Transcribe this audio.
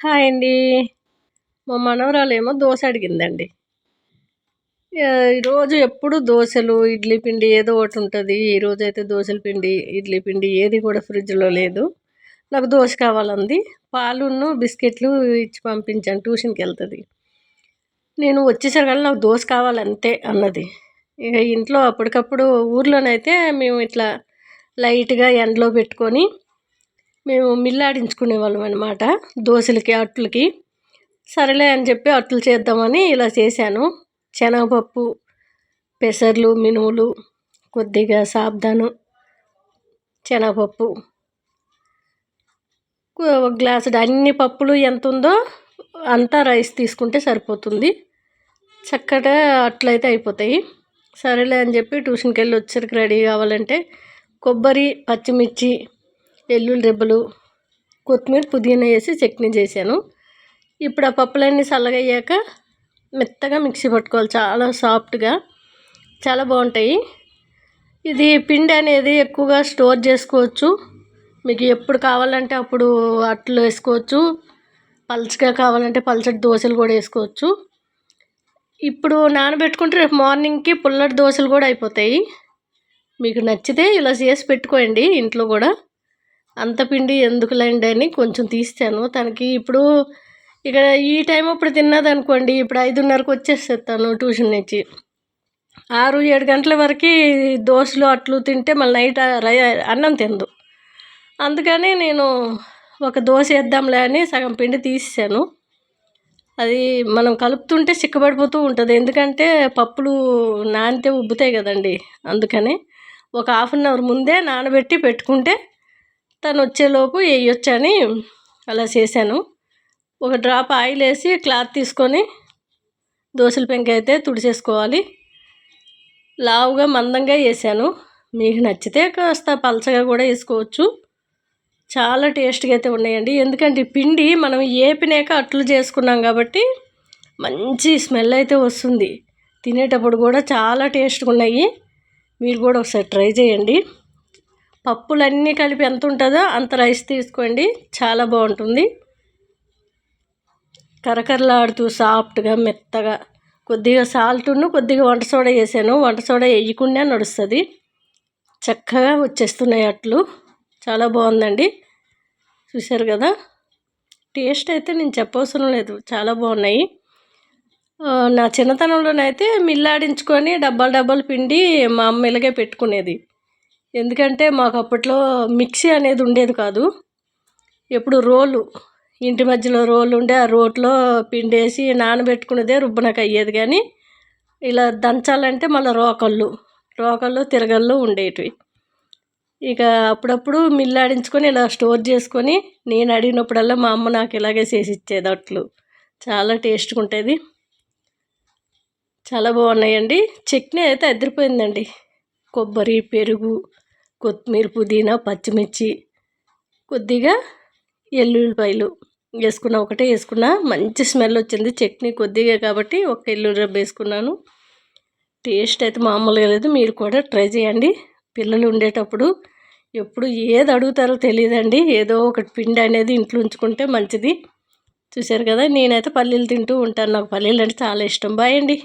Hi అండి. మా మనవరాలేమో దోశ అడిగిందండి. ఈరోజు ఎప్పుడు దోశలు ఇడ్లీ పిండి ఏదో ఒకటి ఉంటుంది. ఈరోజు అయితే దోశల పిండి ఇడ్లీ పిండి ఏది కూడా ఫ్రిడ్జ్లో లేదు. నాకు దోశ కావాలంది. పాలును బిస్కెట్లు ఇచ్చి పంపించాను ట్యూషన్కి వెళ్తుంది నేను వచ్చేసరికల్లా నాకు దోశ కావాలంతే అన్నది. ఇక ఇంట్లో అప్పటికప్పుడు ఊర్లోనైతే మేము ఇట్లా లైట్గా ఎండలో పెట్టుకొని మేము మిల్లాడించుకునే వాళ్ళం అనమాట దోశలకి అట్లకి. సరేలే అని చెప్పి అట్లు చేద్దామని ఇలా చేశాను. శనగపప్పు పెసర్లు మినుములు కొద్దిగా సాబ్దాను శనగపప్పు. ఒక గ్లాసు అన్ని పప్పులు ఎంత ఉందో అంతా రైస్ తీసుకుంటే సరిపోతుంది. చక్కగా అట్లయితే అయిపోతాయి. సరేలే అని చెప్పి ట్యూషన్కి వెళ్ళి వచ్చరికి రెడీ కావాలంటే కొబ్బరి పచ్చిమిర్చి వెల్లుల్లి రెబ్బలు కొత్తిమీర పుదీనా వేసి చట్నీ చేశాను. ఇప్పుడు ఆ పప్పులన్నీ చల్లగా అయ్యాక మెత్తగా మిక్సీ పట్టుకోవాలి. చాలా సాఫ్ట్గా. చాలా బాగుంటాయి. ఇది పిండి అనేది ఎక్కువగా స్టోర్ చేసుకోవచ్చు. మీకు ఎప్పుడు కావాలంటే అప్పుడు అట్లు వేసుకోవచ్చు. పలుచగా కావాలంటే పల్చటి దోశలు కూడా వేసుకోవచ్చు. ఇప్పుడు నానబెట్టుకుంటే రేపు మార్నింగ్కి పుల్లటి దోశలు కూడా అయిపోతాయి. మీకు నచ్చితే ఇలా చేసి పెట్టుకోండి ఇంట్లో కూడా. అంత పిండి ఎందుకులేండి అని కొంచెం తీస్తాను. తనకి ఇప్పుడు ఇక్కడ ఈ టైం అప్పుడు తిన్నదనుకోండి ఇప్పుడు ఐదున్నరకు వచ్చేస్తాను ట్యూషన్ నుంచి. ఆరు ఏడు గంటల వరకు దోశలు అట్లు తింటే మళ్ళీ నైట్ అన్నం తిందు అందుకని నేను ఒక దోశ వేద్దాంలే అని సగం పిండి తీసాను అది మనం కలుపుతుంటే చిక్కబడిపోతూ ఉంటుంది. ఎందుకంటే పప్పులు నానితే ఉబ్బుతాయి కదండి. అందుకని ఒక హాఫ్ అన్ అవర్ ముందే నానబెట్టి పెట్టుకుంటే తను వచ్చేలోపు వేయొచ్చని అలా చేశాను. ఒక డ్రాప్ ఆయిల్ వేసి క్లాత్ తీసుకొని దోశల పెంక అయితే తుడిచేసుకోవాలి. లావుగా మందంగా వేసాను. మీకు నచ్చితే కాస్త పలచగా కూడా వేసుకోవచ్చు. చాలా టేస్ట్గా అయితే ఉన్నాయండి. ఎందుకంటే పిండి మనం ఏపినాక అట్లు చేసుకున్నాం కాబట్టి మంచి స్మెల్ అయితే వస్తుంది. తినేటప్పుడు కూడా చాలా టేస్ట్గా ఉన్నాయి. మీరు కూడా ఒకసారి ట్రై చేయండి. పప్పులన్నీ కలిపి ఎంత ఉంటుందో అంత రైస్ తీసుకోండి. చాలా బాగుంటుంది. కరకరలాడుతూ సాఫ్ట్గా మెత్తగా కొద్దిగా సాల్ట్ను కొద్దిగా వంట సోడా వేసాను. వంట సోడా వేయకుండా నడుస్తుంది. చక్కగా వచ్చేస్తున్నాయి అట్లు. చాలా బాగుందండి. చూశారు కదా? టేస్ట్ అయితే నేను చెప్పవసరం లేదు. చాలా బాగున్నాయి. నా చిన్నతనంలోనైతే మిల్లాడించుకొని డబ్బాలు డబ్బాలు పిండి మా అమ్మ ఇలాగే పెట్టుకునేది. ఎందుకంటే మాకు అప్పట్లో మిక్సీ అనేది ఉండేది కాదు. ఎప్పుడు రోలు ఇంటి మధ్యలో రోలు ఉండే ఆ రోట్లో పిండేసి నానబెట్టుకునేదే రుబ్బనకు అయ్యేది కానీ ఇలా దంచాలంటే మళ్ళీ రోకళ్ళు రోకళ్ళు తిరగళ్ళు ఉండేటివి. ఇక అప్పుడప్పుడు మిల్లాడించుకొని ఇలా స్టోర్ చేసుకొని నేను అడిగినప్పుడల్లా మా అమ్మ నాకు ఇలాగే చేసి ఇచ్చేది అట్లు. చాలా టేస్ట్గా ఉంటుంది చాలా బాగున్నాయండి. చట్నీ అయితే అదిరిపోయిందండి. కొబ్బరి పెరుగు కొత్తిమీర పుదీనా పచ్చిమిర్చి కొద్దిగా ఎల్లుల్లిపాయలు వేసుకున్న ఒకటే వేసుకున్నా మంచి స్మెల్ వచ్చింది. చట్నీ కొద్దిగా కాబట్టి ఒక ఎల్లుల్లి రబ్బ వేసుకున్నాను. టేస్ట్ అయితే మామూలుగా లేదు. మీరు కూడా ట్రై చేయండి. పిల్లలు ఉండేటప్పుడు ఎప్పుడు ఏది అడుగుతారో తెలియదండి. ఏదో ఒకటి పిండి అనేది ఇంట్లో ఉంచుకుంటే మంచిది. చూశారు కదా నేనైతే పల్లీలు తింటూ ఉంటాను. నాకు పల్లీలు అంటే చాలా ఇష్టం. బాయ్ అండి.